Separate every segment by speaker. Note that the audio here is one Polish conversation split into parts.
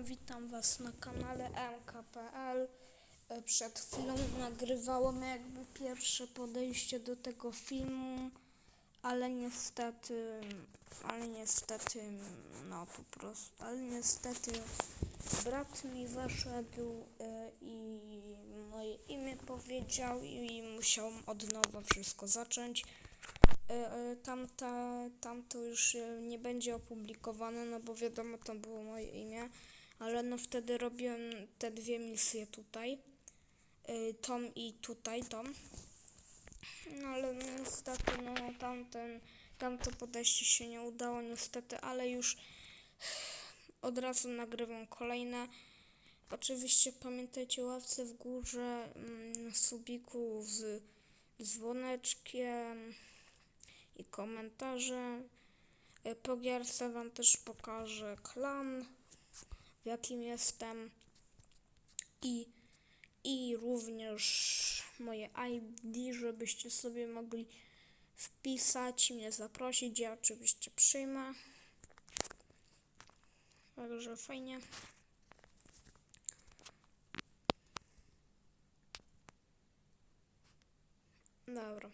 Speaker 1: witam, Was na kanale MKPL. E, Przed chwilą nagrywałem jakby pierwsze podejście do tego filmu, ale niestety, ale niestety, no po prostu, ale niestety brat mi wyszedł e, i moje imię powiedział i musiałem od nowa wszystko zacząć. E, Tamta, tamto już nie będzie opublikowane, no bo wiadomo, tam było moje imię, ale no wtedy robiłem te dwie misje tutaj, e, tą i tutaj, tą. No ale niestety, no tamten, tamto podejście się nie udało niestety, ale już od razu nagrywam kolejne. Oczywiście pamiętajcie ławce w górze, mm, subiku z dzwoneczkiem i komentarze. E, Po gierce Wam też pokażę klan, w jakim jestem i, i również moje ID, żebyście sobie mogli wpisać mnie zaprosić. Ja oczywiście przyjmę. Także fajnie. Dobra.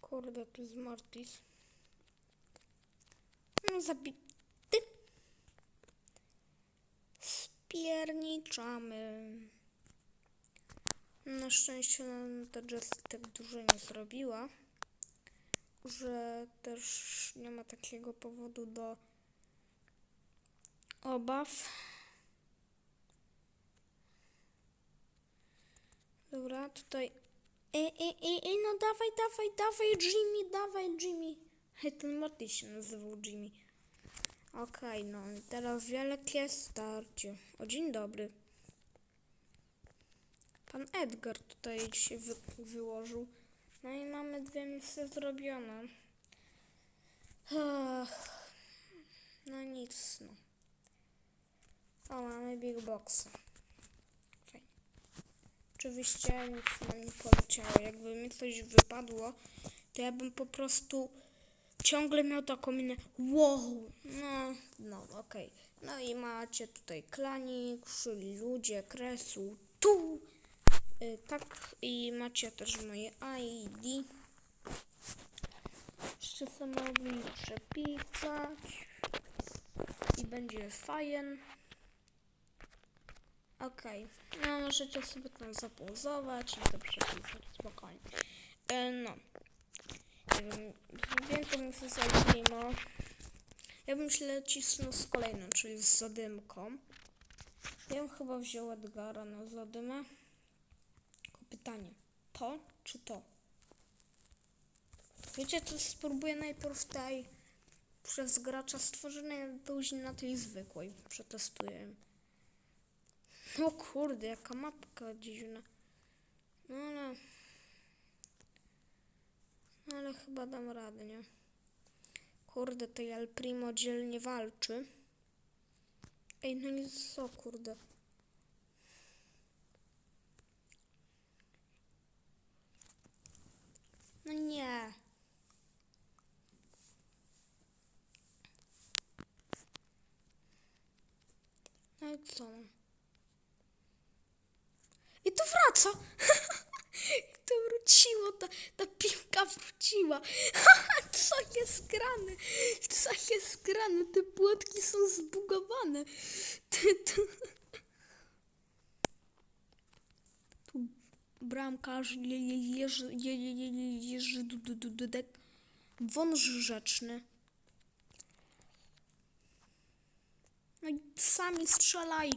Speaker 1: Kurde, to jest Mortis. Zabity. Spierniczamy. Na szczęście ta Jessie tak dużo nie zrobiła, że też nie ma takiego powodu do obaw. Dobra, tutaj Ej, ej, ej, ej, no dawaj, dawaj, dawaj, Jimmy, dawaj, Jimmy. Hej, ten Morty się nazywał Jimmy. Okej, no i teraz wielkie starcie. O, dzień dobry. Pan Edgar tutaj się wy wyłożył. No i mamy dwie misje zrobione. Ach, no nic, no. O, mamy Big Boxa. Fajnie. Oczywiście nic nam nie poleciało. Jakby mi coś wypadło, to ja bym po prostu ciągle miał taką minę wow, no, no, okej. No i macie tutaj klanik, czyli ludzie, kresu, tu, y, tak, i macie też moje ID. Jeszcze sobie mogli przepisać i będzie fajnie. Okej, no możecie sobie tam zapauzować i to przepisać spokojnie. E, no, wiem, więcej mi zajmimo. Ja bym źle cisnął z kolejną, czyli z zadymką. Ja bym chyba wziął Edgara na zadymę. Tylko pytanie, to czy to? Wiecie, to spróbuję najpierw tej przez gracza stworzonej, później na tej zwykłej. Przetestuję. O kurde, jaka mapka dziwna. No ale... No ale chyba dam radę, nie? Kurde, tej El Primo dzielnie walczy. Ej, no i co, kurde? No nie. No i co? I to wraca! to wróciło, piłka wróciła. Co jest grane? Co jest grane? Te płotki są zbugowane. Ty, ty. Tu bramkarz je, je, jeży, je, je, je, je, jeży du, du. Wąż rzeczny. No i sami strzelaj.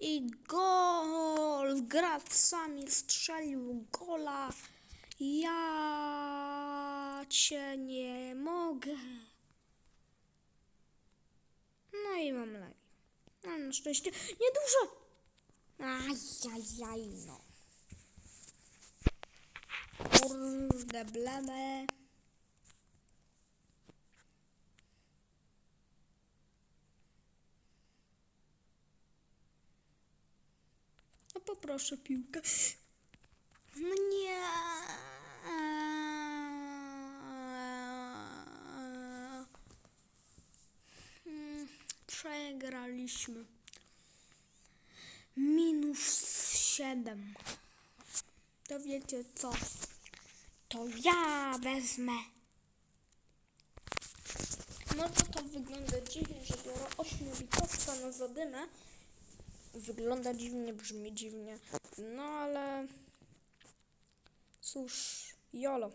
Speaker 1: I gol! Graf sami strzelił gola. Ja cię nie mogę. No i mam lagi. No na szczęście niedużo. Ajajaj no. Kurde blade. No poproszę piłkę. No nie. Wygraliśmy. Minus 7. To wiecie co? To ja wezmę. Może to wygląda dziwnie, że biorę 8-bitowca na zadymę. Wygląda dziwnie, brzmi dziwnie. No ale... Cóż, jolo.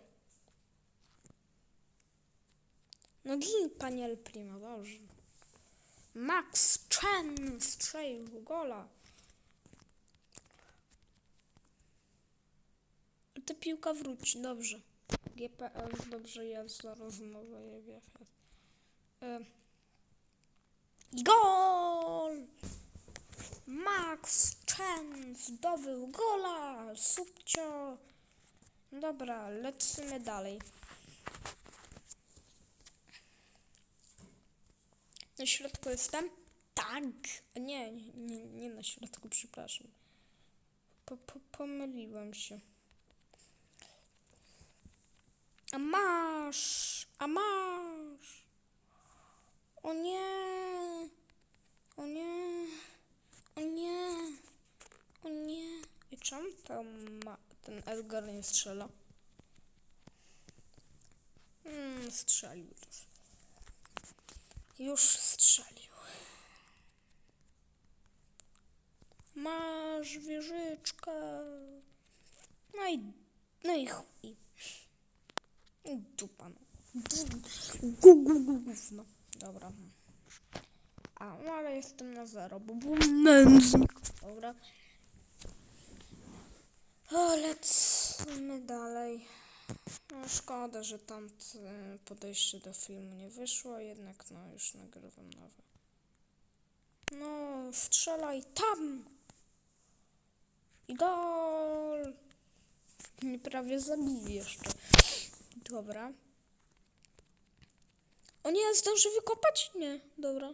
Speaker 1: No gin, panie El Primo, dobrze. Max Chen strzelił gola. Ta piłka wróci, dobrze. GPS dobrze jest za rozmowę. je wie. E, i Gol! Max Chen zdobył gola! Subcio! Dobra, lecimy dalej. Na środku jestem? Tak! Nie, nie, nie, na środku, przepraszam. Po, po, pomyliłem się. A masz! A masz! O nie! O nie! O nie! O nie! I czemu tam ma, ten Edgar nie strzela? Hmm, strzelił już. Już strzelił. Masz wieżyczkę. No i, no i chuj. Dupa, no. Gówno. Dobra. A, no ale jestem na zero, bo był nędznik. Dobra. O, lecimy dalej. No szkoda, że tam podejście do filmu nie wyszło, jednak no już nagrywam nowe. No, strzelaj tam! I gol! Mnie prawie zabił jeszcze. Dobra. O nie, zdąży wykopać? Nie, dobra.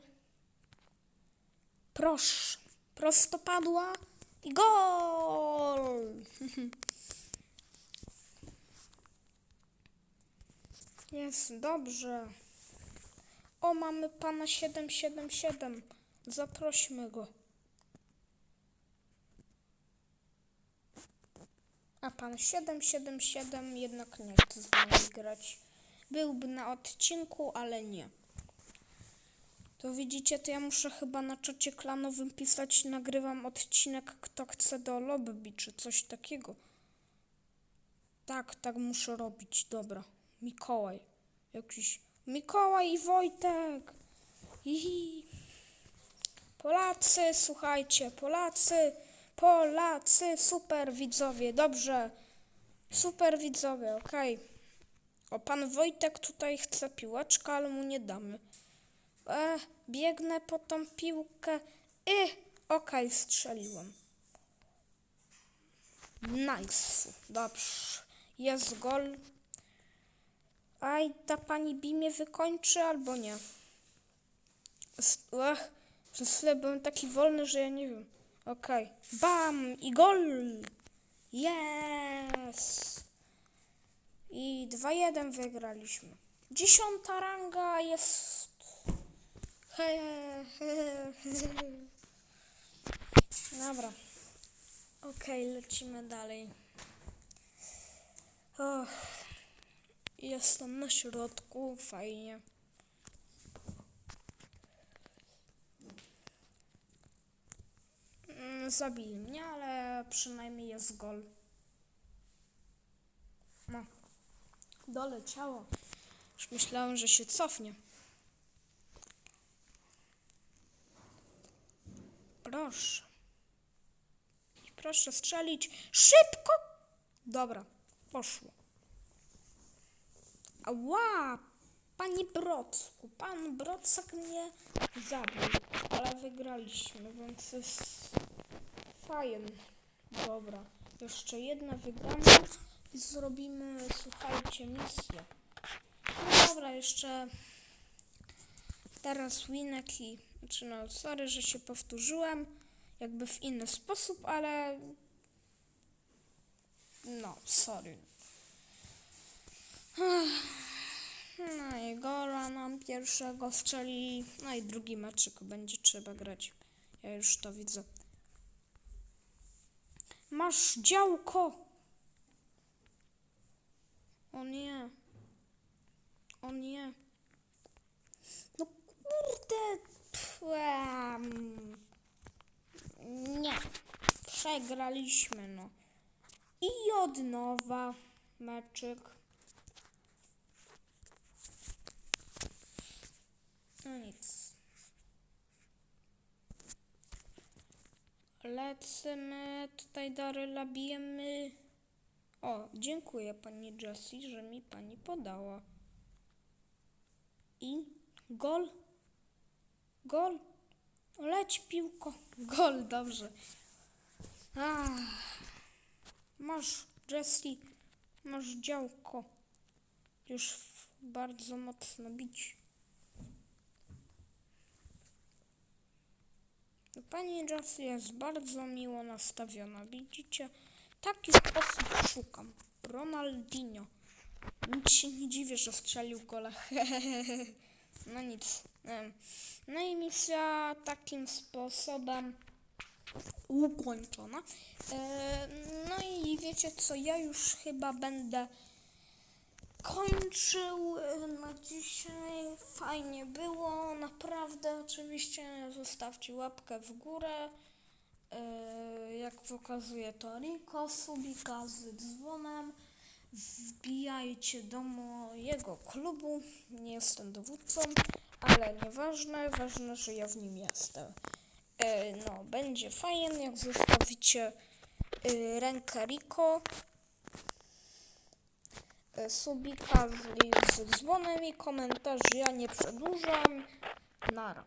Speaker 1: Proszę. Prosto padła i gol! Jest dobrze. O, mamy pana 777. Zaprośmy go. A pan 777 jednak nie chce z nami grać. Byłby na odcinku, ale nie. To widzicie, to ja muszę chyba na czacie klanowym pisać, nagrywam odcinek, kto chce do lobby, czy coś takiego. Tak, tak muszę robić, dobra. Mikołaj. Jakiś Mikołaj i Wojtek. Ihi. Polacy, słuchajcie, Polacy, Polacy, super widzowie, dobrze. Super widzowie, okej. O, pan Wojtek tutaj chce piłeczkę, ale mu nie damy. E, biegnę po tą piłkę. I, okej, strzeliłem. Nice, dobrze. Jest gol. Aj, ta pani Bi mnie wykończy albo nie. Ech, przez chwilę byłem taki wolny, że ja nie wiem. Okej. Bam! I gol! Yes! I 2-1 wygraliśmy. Dziesiąta ranga jest. He, he, he. Dobra. Okej, lecimy dalej. Och. Jestem na środku, fajnie. Mm, Zabili mnie, ale przynajmniej jest gol. No. Doleciało. Już myślałem, że się cofnie. Proszę. I proszę strzelić szybko. Dobra, poszło. Ała! Panie Brocku, pan Brocek mnie zabił, ale wygraliśmy, więc jest fajnie. Dobra, jeszcze jedna wygrana i zrobimy, słuchajcie, misję. No dobra, jeszcze teraz winek i, znaczy no, sorry, że się powtórzyłem, jakby w inny sposób, ale no, sorry. No i gola nam pierwszego strzeli. No i drugi meczyk będzie trzeba grać. Ja już to widzę. Masz działko! O nie. O nie. No kurde. Pff, em. Nie. Przegraliśmy, no. I od nowa meczyk. No nic. Lecimy tutaj do Ryla, bijemy. O, dziękuję pani Jessie, że mi pani podała. I gol. Gol. Leć piłko. Gol, dobrze. Ach. Masz, Jessie, masz działko. Już bardzo mocno bić. Pani Jessie jest bardzo miło nastawiona. Widzicie? Takich osób szukam. Ronaldinho. Nic się nie dziwię, że strzelił gola. no nic. No i misja takim sposobem ukończona. E, No i wiecie co, ja już chyba będę kończył e, na dzisiaj. Fajnie było, naprawdę. Oczywiście zostawcie łapkę w górę. E, Jak pokazuje to Riko, subika z dzwonem. Wbijajcie do mojego klubu. Nie jestem dowódcą, ale nieważne. Ważne, że ja w nim jestem. E, No, będzie fajnie, jak zostawicie rękę Riko, E, subika z, z dzwonem i komentarz. Ja nie przedłużam. Nara.